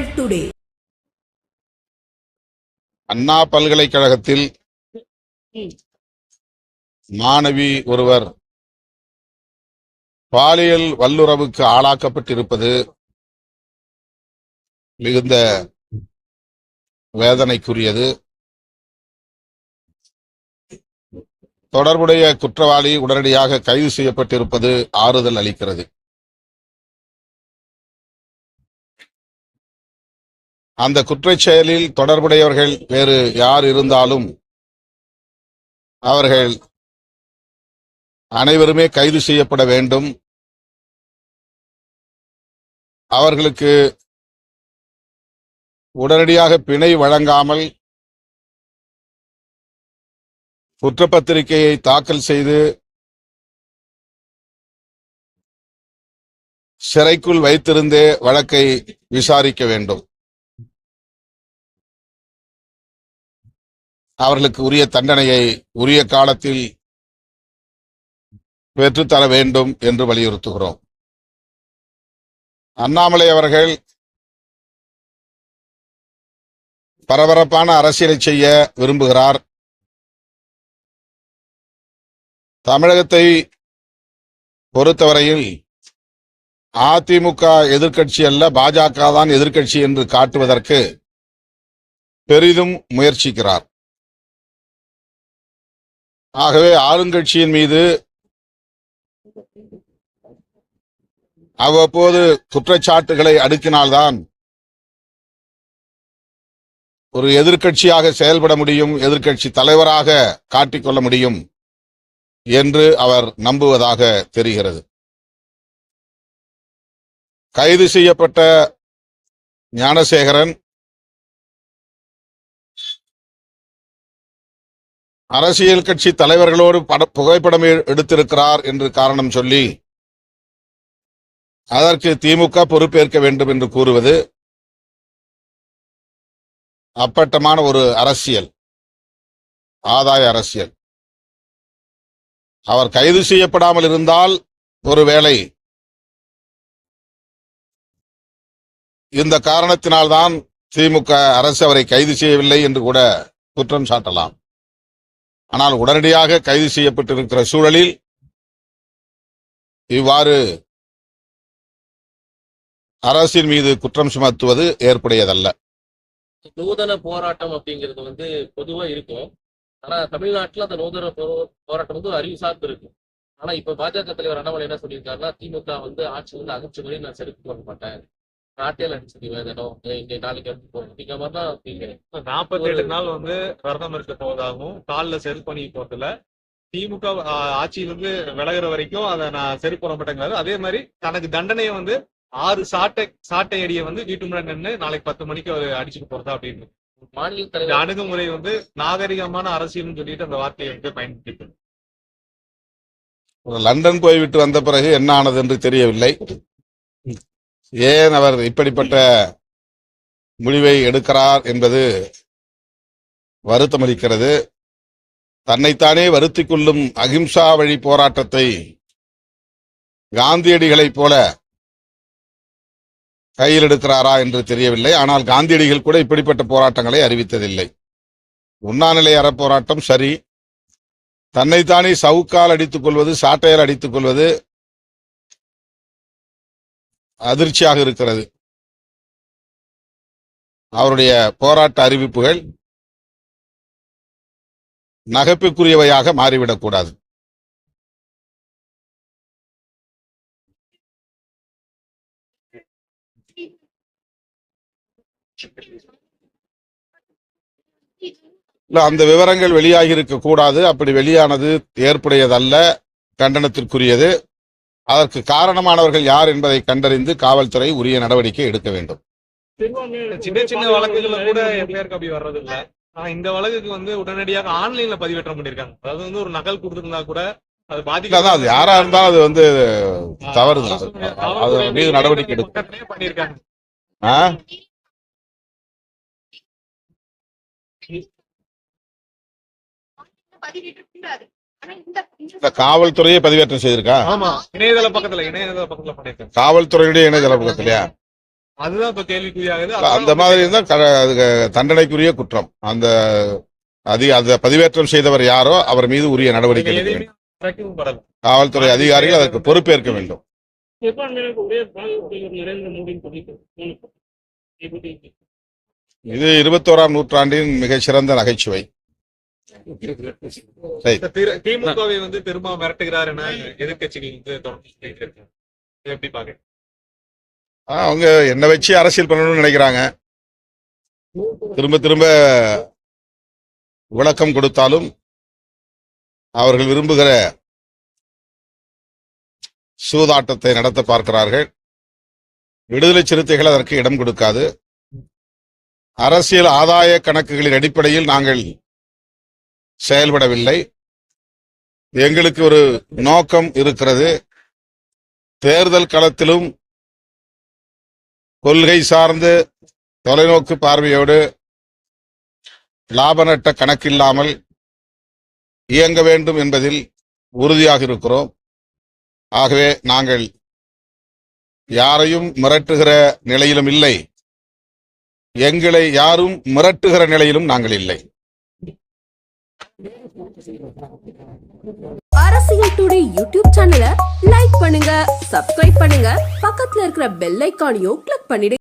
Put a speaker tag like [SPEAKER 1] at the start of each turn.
[SPEAKER 1] செய்திகள் டுடே
[SPEAKER 2] அண்ணா பல்கலைக்கழகத்தில் மாணவி ஒருவர் பாலியல் வல்லுறவுக்கு ஆளாக்கப்பட்டிருப்பது மிகுந்த வேதனைக்குரியது. தொடர்புடைய குற்றவாளி உடனடியாக கைது செய்யப்பட்டிருப்பது ஆறுதல் அளிக்கிறது. அந்த குற்றச் செயலில் தொடர்புடையவர்கள் வேறு யார் இருந்தாலும் அவர்கள் அனைவருமே கைது செய்யப்பட வேண்டும். அவர்களுக்கு உடனடியாக பிணை வழங்காமல் குற்றப்பத்திரிகையை தாக்கல் செய்து சிறைக்குள் வைத்திருந்தே வழக்கை விசாரிக்க வேண்டும். அவர்களுக்கு உரிய தண்டனையை உரிய காலத்தில் பெற்றுத்தர வேண்டும் என்று வலியுறுத்துகிறோம். அண்ணாமலை அவர்கள் பரபரப்பான அரசியலை செய்ய விரும்புகிறார். தமிழகத்தை பொறுத்தவரையில் அதிமுக எதிர்கட்சி அல்ல பாஜக தான் எதிர்கட்சி என்று காட்டுவதற்கு பெரிதும் முயற்சிக்கிறார். ஆகவே ஆளுங்கட்சியின் மீது அவ்வப்போது குற்றச்சாட்டுகளை அடுக்கினால்தான் ஒரு எதிர்க்கட்சியாக செயல்பட முடியும் எதிர்க்கட்சி தலைவராக காட்டிக்கொள்ள முடியும் என்று அவர் நம்புவதாக தெரிகிறது. கைது செய்யப்பட்ட ஞானசேகரன் அரசியல் கட்சி தலைவர்களோடு பட புகைப்படம் எடுத்திருக்கிறார் என்று காரணம் சொல்லி அதற்கு திமுக பொறுப்பேற்க வேண்டும் என்று கூறுவது அப்பட்டமான ஒரு அரசியல் ஆதாய அரசியல். அவர் கைது செய்யப்படாமல் இருந்தால் ஒருவேளை இந்த காரணத்தினால்தான் திமுக அரசு அவரை கைது செய்யவில்லை என்று கூட குற்றம் சாட்டலாம். ஆனால் உடனடியாக கைது செய்யப்பட்டிருக்கிற சூழலில் இவ்வாறு அரசின் மீது குற்றம் சுமத்துவது ஏற்புடையதல்ல.
[SPEAKER 3] நூதன போராட்டம் அப்படிங்கிறது வந்து பொதுவா இருக்கும். ஆனா தமிழ்நாட்டுல அந்த நூதன போ- போராட்டம் வந்து அறிவு சார்ந்து இருக்கு ஆனா இப்ப பாஜக தலைவர் அண்ணாமலை என்ன சொல்லியிருக்காருன்னா திமுக வந்து ஆட்சி வந்து அகற்று நான் செருப்பு போட மாட்டேன். நாட்டியல் அடிச்சு தினம் இங்க நாளைக்கு எடுத்து போகணும் அப்படிங்கிற மாதிரி தான் அப்படிங்கிறேன்
[SPEAKER 4] நாற்பத்தி எட்டு நாள் வந்து விரதம் இருக்க போவதாகவும் காலில் செருப்பு பண்ணி போறதுல திமுக ஆட்சியிலிருந்து விலகுற வரைக்கும் அதை நான் செருப்பு போட மாட்டேங்கிறாரு. அதே மாதிரி தனக்கு தண்டனையை வந்து ஆறு சாட்டை சாட்டை அடியை வந்து வீட்டு முன்னாடி நின்று நாளைக்கு பத்து மணிக்கு அவர் அடிச்சுட்டு போறதா அப்படின்னு.
[SPEAKER 3] மாநில தலைவர்
[SPEAKER 4] அணுகுமுறை வந்து நாகரிகமான அரசியல்னு சொல்லிட்டு அந்த வார்த்தையை வந்து பயன்படுத்தி
[SPEAKER 2] லண்டன் போய்விட்டு வந்த பிறகு என்ன ஆனது என்று தெரியவில்லை. ஏன் அவர் இப்படிப்பட்ட முடிவை எடுக்கிறார் என்பது வருத்தமளிக்கிறது. தன்னைத்தானே வருத்தி கொள்ளும் அகிம்சா வழி போராட்டத்தை காந்தியடிகளைப் போல கையில் எடுக்கிறாரா என்று தெரியவில்லை. ஆனால் காந்தியடிகள் கூட இப்படிப்பட்ட போராட்டங்களை அறிவித்ததில்லை. உண்ணாநிலை அறப்போராட்டம் சரி. தன்னைத்தானே சவுக்கால் அடித்துக் கொள்வது சாட்டையால் அடித்துக் கொள்வது அதிர்ச்சியாக இருக்கிறது. அவருடைய போராட்ட அறிவிப்புகள் நகைப்புக்குரியவையாக மாறிவிடக்கூடாது இல்ல அந்த விவரங்கள் வெளியாகி இருக்க கூடாது. அப்படி வெளியானது ஏற்புடையதல்ல. கண்டனத்திற்குரியது. அதற்கு காரணமானவர்கள் யார் என்பதை கண்டறிந்து காவல்துறை உரிய நடவடிக்கை எடுக்க வேண்டும்
[SPEAKER 4] சின்ன சின்ன வழக்குகள்ல கூட எஃப்ஐஆருக்கு அப்படி வர்றது இல்ல ஆனா இந்த வழக்குக்கு வந்து உடனடியாக ஆன்லைன்ல பதிவேற்றம் பண்ணிருக்காங்க அதாவது வந்து ஒரு நகல் கொடுத்திருந்தா கூட அது
[SPEAKER 2] அதான் அது யாரா இருந்தாலும் அது வந்து தவறுதான் அது மீது நடவடிக்கை எடுக்கும்
[SPEAKER 4] பக்கத்திலேயே பண்ணிருக்காங்க?
[SPEAKER 2] காவல்துறையே பதிவேற்றம் செய்திருக்கா?
[SPEAKER 4] ஆமா. இணையதள பக்கத்துல இணையதள பக்கத்துல பண்ணிருக்காங்க
[SPEAKER 2] காவல்துறையுடைய இணையதள பக்கத்திலயா?
[SPEAKER 4] அதுதான் இப்ப கேள்விக்குறியாகுது.
[SPEAKER 2] அந்த மாதிரி இருந்தால் க- அது தண்டனைக்குரிய குற்றம். அந்த அதிக அந்த பதிவேற்றம் செய்தவர் யாரோ அவர் மீது உரிய நடவடிக்கை எடுக்க வேண்டும் காவல்துறை அதிகாரிகள் அதற்கு பொறுப்பேற்க வேண்டும்.
[SPEAKER 1] இதை பத்தி
[SPEAKER 2] இது இருபத்தோராம் நூற்றாண்டின் மிகச்சிறந்த நகைச்சுவை.
[SPEAKER 4] திமுகவை வந்து திரும்ப மிரட்டுகிறார் என எதிர்க்கட்சிகள் வந்து தொடர்ந்து எப்படி
[SPEAKER 2] ஆ, அவங்க என்ன வச்சு அரசியல் பண்ணணும்னு நினைக்கிறாங்க. திரும்ப திரும்ப விளக்கம் கொடுத்தாலும் அவர்கள் விரும்புகிற சூதாட்டத்தை நடத்த பார்க்கிறார்கள். விடுதலை சிறுத்தைகள் அதற்கு இடம் கொடுக்காது. அரசியல் ஆதாய கணக்குகளின் அடிப்படையில் நாங்கள் செயல்படவில்லை. எங்களுக்கு ஒரு நோக்கம் இருக்கிறது. தேர்தல் களத்திலும் கொள்கை சார்ந்து தொலைநோக்கு பார்வையோடு லாப நட்ட கணக்கில்லாமல் இயங்க வேண்டும் என்பதில் உறுதியாக இருக்கிறோம். ஆகவே நாங்கள் யாரையும் மிரட்டுகிற நிலையிலும் இல்லை. எங்களை யாரும் மிரட்டுகிற நிலையிலும் நாங்கள் இல்லை.
[SPEAKER 5] அரசியல் டுடே யூடியூப் சேனலை லைக் பண்ணுங்க சப்ஸ்கிரைப் பண்ணுங்க. பக்கத்துல இருக்கிற பெல் ஐக்கானையும் கிளிக் பண்ணிடுங்க.